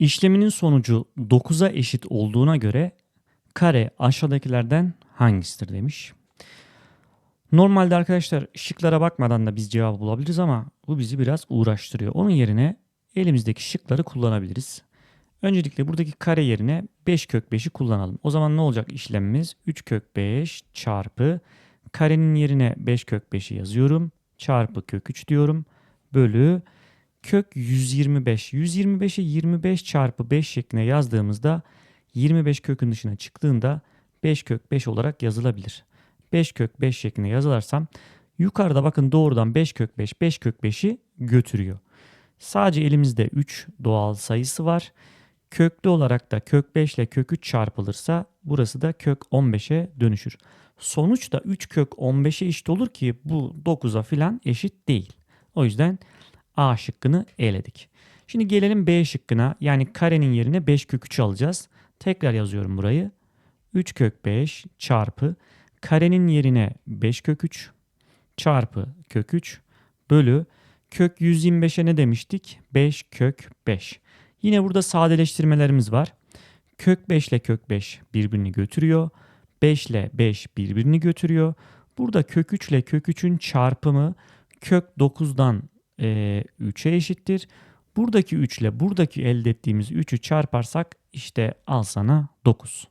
İşleminin sonucu 9'a eşit olduğuna göre kare aşağıdakilerden hangisidir demiş. Normalde arkadaşlar şıklara bakmadan da biz cevabı bulabiliriz ama bu bizi biraz uğraştırıyor. Onun yerine elimizdeki şıkları kullanabiliriz. Öncelikle buradaki kare yerine 5 kök 5'i kullanalım. O zaman ne olacak işlemimiz? 3 kök 5 çarpı karenin yerine 5 kök 5'i yazıyorum. Çarpı kök 3 diyorum. Bölü kök 125. 125'i 25 çarpı 5 şeklinde yazdığımızda 25 kökün dışına çıktığında 5 kök 5 olarak yazılabilir. 5 kök 5 şeklinde yazılarsam yukarıda bakın doğrudan 5 kök 5 5 kök 5'i götürüyor. Sadece elimizde 3 doğal sayısı var. Köklü olarak da kök 5 ile kök 3 çarpılırsa burası da kök 15'e dönüşür. Sonuç da 3 kök 15'e eşit olur ki bu 9'a filan eşit değil. O yüzden A şıkkını eledik. Şimdi gelelim B şıkkına. Yani karenin yerine 5 kök 3 alacağız. Tekrar yazıyorum burayı. 3 kök 5 çarpı karenin yerine 5 kök 3 çarpı kök 3 bölü kök 125'e ne demiştik? 5 kök 5. Yine burada sadeleştirmelerimiz var. Kök 5 ile kök 5 birbirini götürüyor. 5 ile 5 birbirini götürüyor. Burada kök 3 ile kök 3'ün çarpımı kök 9'dan e, 3'e eşittir. Buradaki 3 ile buradaki elde ettiğimiz 3'ü çarparsak işte al sana 9.